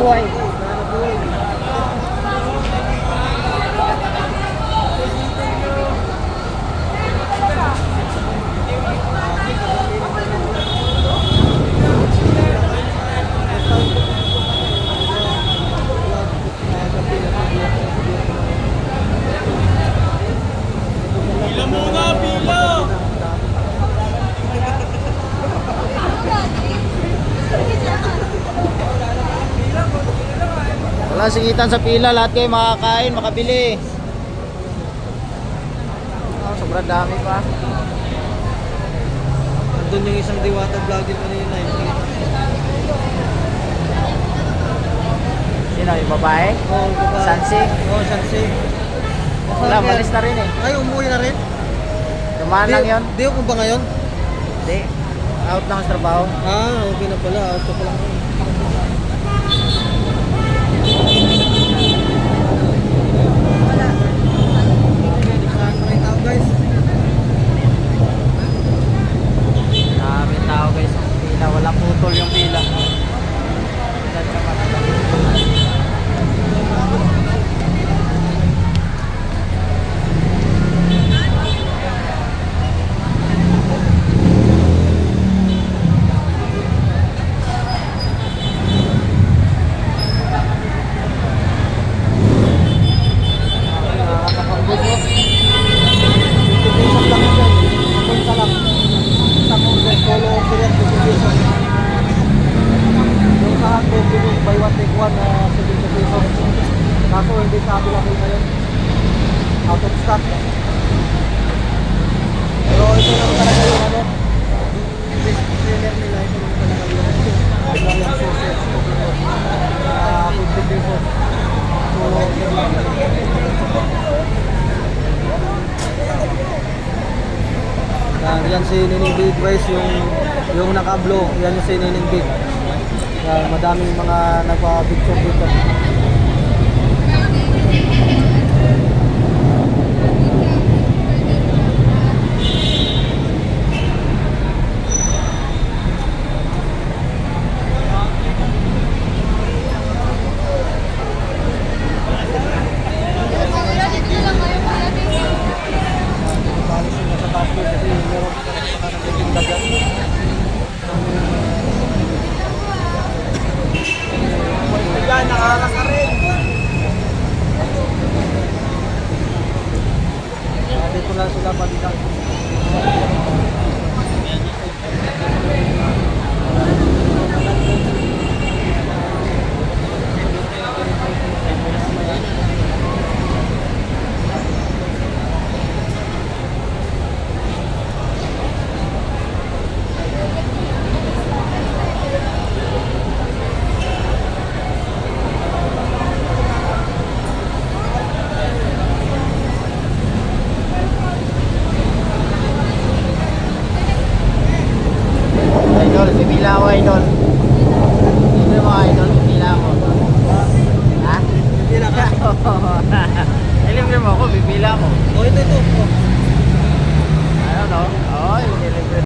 对 Wala singitan sa pila, lahat kayo makakain, makabili. Oh, sobrang dami pa. Andun yung isang diwata vlogger kanina. Yung Sino, yung babae? Oh, diba? Sansi? Oh, Sansi. Wala, malis na rin eh. Ay, umuwi na rin? Dumaan lang yun. Di ako ba ngayon? Hindi. Out lang sa trabaho. Ah, okay na pala. Ito pala. guys. Dami tao guys ang pila. Walang putol yung pila. Dyan ka pa. Nakakapagod mo. Notification lang yan. Punta lang. Isang order, solo order yan, notification. Yung sa hotdog, yung buy one take one na 70 pesos. Kaso hindi sa available ngayon. Out of stock. Pero ito lang talaga yung ano. Best seller nila, ito lang talaga yung Italian sausage. Ah, 50 pesos. Solo order lang. Yan, yan si Nining Big guys, yung yung nakablo, yan yung si Nining Big. Yan, madaming mga nagpa-picture dito. Dito lang sila pagkakal.